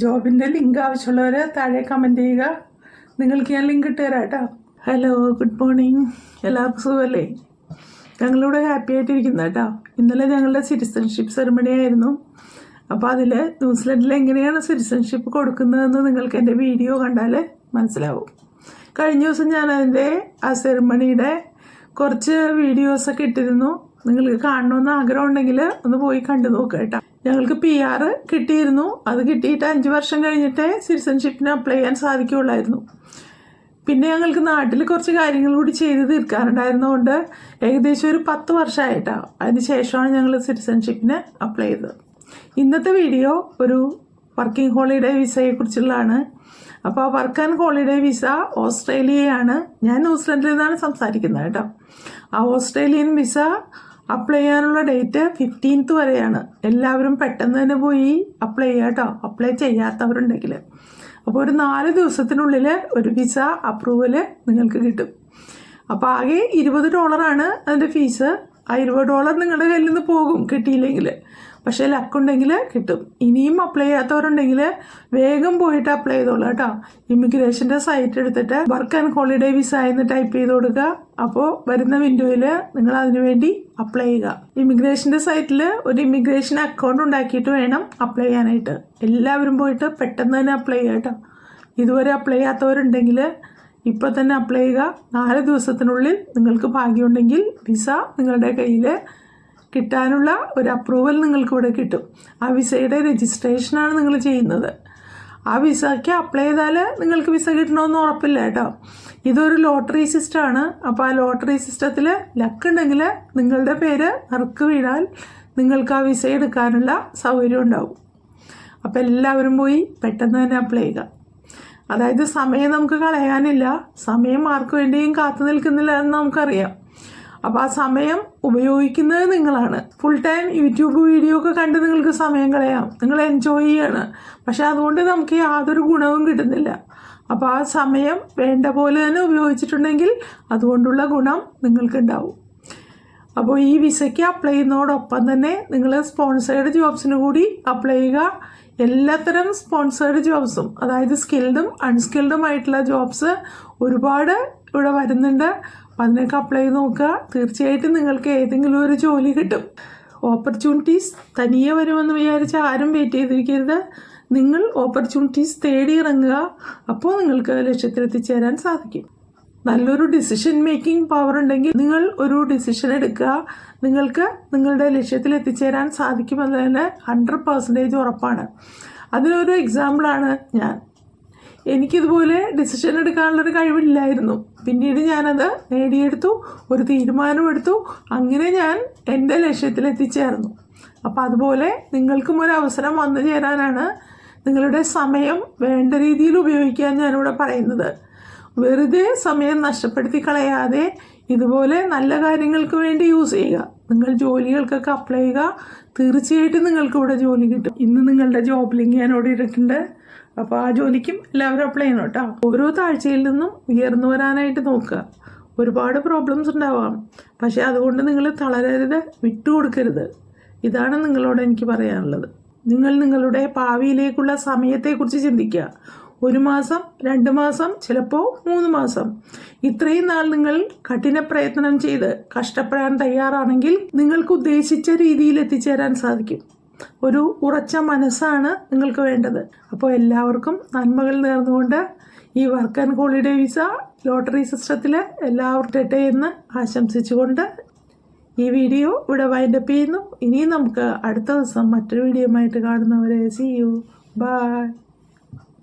ജോബിന്റെ ലിങ്ക് ആവശ്യമുള്ളവർ താഴെ കമന്റ് ചെയ്യുക. നിങ്ങൾക്ക് ഞാൻ ലിങ്ക് ഇട്ട് തരാം കേട്ടോ. ഹലോ ഗുഡ് മോർണിംഗ് എല്ലാവർക്കും സുഖമല്ലേ? ഞങ്ങളിവിടെ ഹാപ്പി ആയിട്ടിരിക്കുന്ന കേട്ടോ. ഇന്നലെ ഞങ്ങളുടെ സിറ്റിസൺഷിപ്പ് സെറിമണി ആയിരുന്നു. അപ്പോൾ അതിൽ ന്യൂസിലൻഡിൽ എങ്ങനെയാണ് സിറ്റിസൺഷിപ്പ് കൊടുക്കുന്നതെന്ന് നിങ്ങൾക്ക് എന്റെ വീഡിയോ കണ്ടാൽ മനസ്സിലാവും. കഴിഞ്ഞ ദിവസം ഞാൻ അതിന്റെ ആ സെറിമണിയുടെ കുറച്ച് വീഡിയോസൊക്കെ ഇട്ടിരുന്നു. നിങ്ങൾക്ക് കാണണമെന്ന് ആഗ്രഹം ഉണ്ടെങ്കിൽ ഒന്ന് പോയി കണ്ടു നോക്കുക കേട്ടോ. ഞങ്ങൾക്ക് പി ആർ കിട്ടിയിരുന്നു. അത് കിട്ടിയിട്ട് അഞ്ച് വർഷം കഴിഞ്ഞിട്ടേ സിറ്റിസൺഷിപ്പിന് അപ്ലൈ ചെയ്യാൻ സാധിക്കുകയുള്ളായിരുന്നു. പിന്നെ ഞങ്ങൾക്ക് നാട്ടിൽ കുറച്ച് കാര്യങ്ങൾ കൂടി ചെയ്ത് തീർക്കാറുണ്ടായിരുന്നതുകൊണ്ട് ഏകദേശം ഒരു പത്ത് വർഷമായിട്ടാണ് അതിന് ശേഷമാണ് ഞങ്ങൾ സിറ്റിസൺഷിപ്പിന് അപ്ലൈ ചെയ്തത്. ഇന്നത്തെ വീഡിയോ ഒരു വർക്കിംഗ് ഹോളിഡേ വിസയെക്കുറിച്ചുള്ളതാണ് അപ്പോൾ വർക്ക് ആൻഡ് ഹോളിഡേ വിസ ഓസ്ട്രേലിയയാണ്. ഞാൻ ന്യൂസിലൻഡിൽ നിന്നാണ് സംസാരിക്കുന്നത് കേട്ടോ. ആ ഓസ്ട്രേലിയൻ വിസ അപ്ലൈ ചെയ്യാനുള്ള ഡേറ്റ് ഫിഫ്റ്റീൻത്ത് വരെയാണ്. എല്ലാവരും പെട്ടെന്ന് തന്നെ പോയി അപ്ലൈ ചെയ്യുക കേട്ടോ അപ്ലൈ ചെയ്യാത്തവരുണ്ടെങ്കിൽ അപ്പോൾ ഒരു നാല് ദിവസത്തിനുള്ളിൽ ഒരു വിസ അപ്രൂവൽ നിങ്ങൾക്ക് കിട്ടും. അപ്പോൾ ആകെ ഇരുപത് ഡോളറാണ് അതിന്റെ ഫീസ് ആ ഇരുപത് ഡോളർ നിങ്ങളുടെ കയ്യിൽ നിന്ന് പോകും കിട്ടിയില്ലെങ്കിൽ. പക്ഷേ ലക്കുണ്ടെങ്കിൽ കിട്ടും. ഇനിയും അപ്ലൈ ചെയ്യാത്തവരുണ്ടെങ്കിൽ വേഗം പോയിട്ട് അപ്ലൈ ചെയ്തോളൂ കേട്ടോ. ഇമിഗ്രേഷന്റെ സൈറ്റ് എടുത്തിട്ട് വർക്ക് ആൻഡ് ഹോളിഡേ വിസ എന്ന് ടൈപ്പ് ചെയ്ത് കൊടുക്കുക. അപ്പോൾ വരുന്ന വിൻഡോയിൽ നിങ്ങൾ അതിനു വേണ്ടി അപ്ലൈ ചെയ്യുക. ഇമിഗ്രേഷന്റെ സൈറ്റിൽ ഒരു ഇമിഗ്രേഷൻ അക്കൗണ്ട് ഉണ്ടാക്കിയിട്ട് വേണം അപ്ലൈ ചെയ്യാനായിട്ട്. എല്ലാവരും പോയിട്ട് പെട്ടെന്ന് തന്നെ അപ്ലൈ ചെയ്യുക കേട്ടോ. ഇതുവരെ അപ്ലൈ ചെയ്യാത്തവരുണ്ടെങ്കിൽ ഇപ്പോൾ തന്നെ അപ്ലൈ ചെയ്യുക. നാല് ദിവസത്തിനുള്ളിൽ നിങ്ങൾക്ക് ഭാഗ്യമുണ്ടെങ്കിൽ വിസ നിങ്ങളുടെ കയ്യിൽ കിട്ടാനുള്ള ഒരു അപ്രൂവൽ നിങ്ങൾക്ക് ഇവിടെ കിട്ടും. ആ വിസയുടെ രജിസ്ട്രേഷനാണ് നിങ്ങൾ ചെയ്യുന്നത്. ആ വിസയ്ക്ക് അപ്ലൈ ചെയ്താൽ നിങ്ങൾക്ക് വിസ കിട്ടണമെന്ന് ഉറപ്പില്ല കേട്ടോ. ഇതൊരു ലോട്ടറി സിസ്റ്റമാണ് അപ്പോൾ ആ ലോട്ടറി സിസ്റ്റത്തിൽ ലക്ക് ഉണ്ടെങ്കിൽ നിങ്ങളുടെ പേര് നറുക്ക് വീണാൽ നിങ്ങൾക്ക് ആ വിസ എടുക്കാനുള്ള സൗകര്യം ഉണ്ടാവും. അപ്പോൾ എല്ലാവരും പോയി പെട്ടെന്ന് തന്നെ അപ്ലൈ ചെയ്യുക. അതായത് സമയം നമുക്ക് കളയാനില്ല. സമയം ആർക്കു വേണ്ടിയും കാത്തു നിൽക്കുന്നില്ല എന്ന് നമുക്കറിയാം. അപ്പോൾ ആ സമയം ഉപയോഗിക്കുന്നത് നിങ്ങളാണ്. ഫുൾ ടൈം യൂട്യൂബ് വീഡിയോ ഒക്കെ കണ്ട് നിങ്ങൾക്ക് സമയം കളയാം. നിങ്ങൾ എൻജോയ് ചെയ്യാണ്. പക്ഷെ അതുകൊണ്ട് നമുക്ക് യാതൊരു ഗുണവും കിട്ടുന്നില്ല. അപ്പോൾ ആ സമയം വേണ്ട പോലെ തന്നെ ഉപയോഗിച്ചിട്ടുണ്ടെങ്കിൽ അതുകൊണ്ടുള്ള ഗുണം നിങ്ങൾക്കുണ്ടാവും. അപ്പോൾ ഈ വിസയ്ക്ക് അപ്ലൈ ചെയ്യുന്നതോടൊപ്പം തന്നെ നിങ്ങൾ സ്പോൺസേഡ് ജോബ്സിന് കൂടി അപ്ലൈ ചെയ്യുക. എല്ലാത്തരം സ്പോൺസേഡ് ജോബ്സും അതായത് സ്കിൽഡും അൺസ്കിൽഡും ആയിട്ടുള്ള ജോബ്സ് ഒരുപാട് ഇവിടെ വരുന്നുണ്ട്. അപ്പം അതിനൊക്കെ അപ്ലൈ ചെയ്ത് നോക്കുക. തീർച്ചയായിട്ടും നിങ്ങൾക്ക് ഏതെങ്കിലും ഒരു ജോലി കിട്ടും. ഓപ്പർച്യൂണിറ്റീസ് തനിയെ വരുമെന്ന് വിചാരിച്ച് ആരും വെയിറ്റ് ചെയ്തിരിക്കരുത്. നിങ്ങൾ ഓപ്പർച്യൂണിറ്റീസ് തേടി ഇറങ്ങുക. അപ്പോൾ നിങ്ങൾക്ക് ലക്ഷ്യത്തിലെത്തിച്ചേരാൻ സാധിക്കും. നല്ലൊരു ഡിസിഷൻ മേക്കിംഗ് പവർ ഉണ്ടെങ്കിൽ നിങ്ങൾ ഒരു ഡിസിഷൻ എടുക്കുക. നിങ്ങൾക്ക് നിങ്ങളുടെ ലക്ഷ്യത്തിൽ എത്തിച്ചേരാൻ സാധിക്കുമെന്നതിന് ഹൺഡ്രഡ് പെർസെന്റേജ് ഉറപ്പാണ്. അതിനൊരു എക്സാമ്പിളാണ് ഞാൻ. എനിക്കിതുപോലെ ഡിസിഷൻ എടുക്കാനുള്ളൊരു കഴിവില്ലായിരുന്നു. പിന്നീട് ഞാനത് നേടിയെടുത്തു ഒരു തീരുമാനമെടുത്തു. അങ്ങനെ ഞാൻ എന്റെ ലക്ഷ്യത്തിലെത്തിച്ചേർന്നു. അപ്പോൾ അതുപോലെ നിങ്ങൾക്കും ഒരു അവസരം വന്നു ചേരാനാണ് നിങ്ങളുടെ സമയം വേണ്ട രീതിയിൽ ഉപയോഗിക്കാൻ ഞാനിവിടെ പറയുന്നത്. വെറുതെ സമയം നഷ്ടപ്പെടുത്തി കളയാതെ ഇതുപോലെ നല്ല കാര്യങ്ങൾക്ക് വേണ്ടി യൂസ് ചെയ്യുക. നിങ്ങൾ ജോലികൾക്കൊക്കെ അപ്ലൈ ചെയ്യുക. തീർച്ചയായിട്ടും നിങ്ങൾക്ക് ഇവിടെ ജോലി കിട്ടും. ഇന്ന് നിങ്ങളുടെ ജോബ് ലിങ്ക് ഞാൻ ഇവിടെ ഇട്ടിട്ടുണ്ട്. അപ്പോൾ ആ ജോലിക്കും എല്ലാവരും അപ്ലൈ ചെയ്യണം കേട്ടോ. ഓരോ താഴ്ചയിൽ നിന്നും ഉയർന്നു വരാനായിട്ട് നോക്കുക. ഒരുപാട് പ്രോബ്ലംസ് ഉണ്ടാവാം. പക്ഷേ അതുകൊണ്ട് നിങ്ങൾ തളരരുത് വിട്ടുകൊടുക്കരുത്. ഇതാണ് നിങ്ങളോട് എനിക്ക് പറയാനുള്ളത്. നിങ്ങൾ നിങ്ങളുടെ ഭാവിയിലേക്കുള്ള സമയത്തെക്കുറിച്ച് ചിന്തിക്കുക. ഒരു മാസം രണ്ട് മാസം ചിലപ്പോൾ മൂന്ന് മാസം. ഇത്രയും നാൾ നിങ്ങൾ കഠിന പ്രയത്നം ചെയ്ത് കഷ്ടപ്പെടാൻ തയ്യാറാണെങ്കിൽ നിങ്ങൾക്ക് ഉദ്ദേശിച്ച രീതിയിൽ എത്തിച്ചേരാൻ സാധിക്കും. ഒരു ഉറച്ച മനസ്സാണ് നിങ്ങൾക്ക് വേണ്ടത്. അപ്പോൾ എല്ലാവർക്കും നന്മകൾ നേർന്നുകൊണ്ട് ഈ work and holiday visa lottery സിസ്റ്റത്തിൽ എല്ലാവർക്കും എന്ന് ആശംസിച്ചുകൊണ്ട് ഈ വീഡിയോ ഇവിടെ വൈൻഡപ്പ് ചെയ്യുന്നു. ഇനിയും നമുക്ക് അടുത്ത ദിവസം മറ്റൊരു വീഡിയോ ആയിട്ട് കാണുന്നവരെ സി യു ബൈ